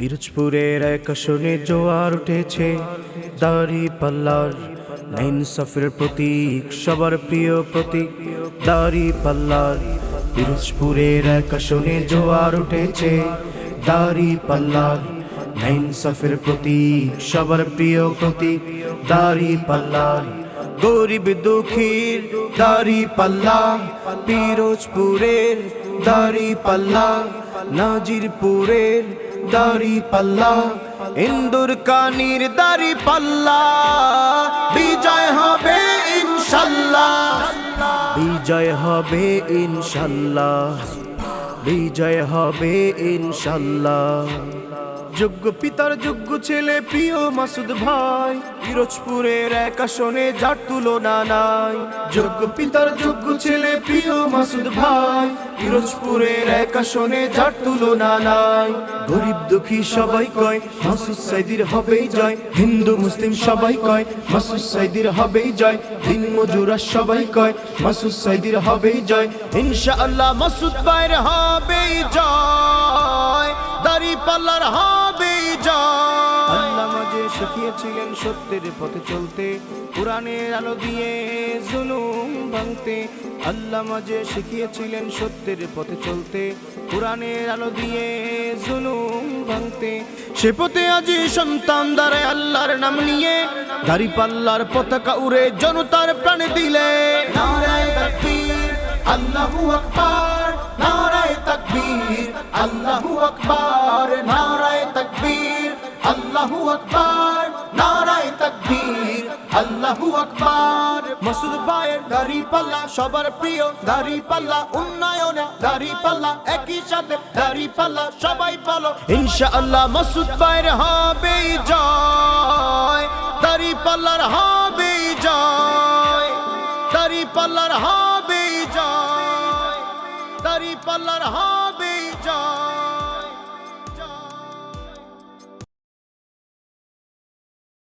পিরোজপুরের এক আসনে জোয়ার উঠেছে। দাড়ি পাল্লার নাইন সফের প্রতীক, সবার প্রিয় প্রতীক। দাড়ি পাল্লার, পিরোজপুরের এক আসনে জোয়ার উঠেছে। দাড়ি পাল্লার নাইন সফের প্রতীক, সবার প্রিয় প্রতীক। দাড়ি পাল্লার, গরিব দুঃখীর দাড়ি পাল্লা। পিরোজপুরের দাড়ি পাল্লা, নাজিরপুরের দাড়ি পাল্লা, ইন্দুর কানির দাড়ি পাল্লা। বিজয় হবে ইনশাল্লাহ। বিজয় হবে ইনশাল্লাহ। বিজয় হবে ইনশাল্লাহ। যোগ্য পিতার যোগ্য ছেলে, প্রিয় মাসুদ ভাই। পিরোজপুরের এক আসনে যার তুলনা নাই। যোগ্য পিতার যোগ্য ছেলে, প্রিয় মাসুদ ভাই। পিরোজপুরের এক আসনে যার তুলনা নাই। গরিব দুঃখী সবাই কয়, মাসুদ সাইদির হবেই জয়। হিন্দু, মুসলিম সবাই কয়, মাসুদ সাইদির হবেই জয়। দিন মজুরা সবাই কয়, মাসুদ সাইদির হবেই জয়। ইনশাআল্লাহ মাসুদ ভাইয়ের হবেই জয়। পাল্লার হবে শিখিয়েছিলেন সত্যের পথে চলতে কোরআনের আলো দিয়ে জুলুম ভাঙতে। আল্লাহ মাঝে শিখিয়েছিলেন সত্যের পথে চলতে কোরআনের আলো দিয়ে জুলুম ভাঙতে। সে পথে আজি সন্তান দ্বারে আল্লাহর নাম নিয়ে দাড়ি পাল্লার পতাকা উড়ে জনতার প্রাণে দিলে। আল্লাহু আকবার নারায় তাকবীর আল্লাহু আকবার। নারায় তাকবীর আল্লাহু আকবার নারায় তাকবীর আল্লাহু আকবার মাসুদ ভাইয়ের দাড়ি পাল্লা সবার প্রিয় দাড়ি পাল্লা উন্নয়নে দাড়ি পাল্লা একই সাথে দাড়ি পাল্লা সবাই বলো ইনশাআল্লাহ মাসুদ ভাইয়ের হবে জয় দাড়ি পাল্লার হবে জয় দাড়ি পাল্লার হবে জয় দাড়ি পাল্লার হবে জয়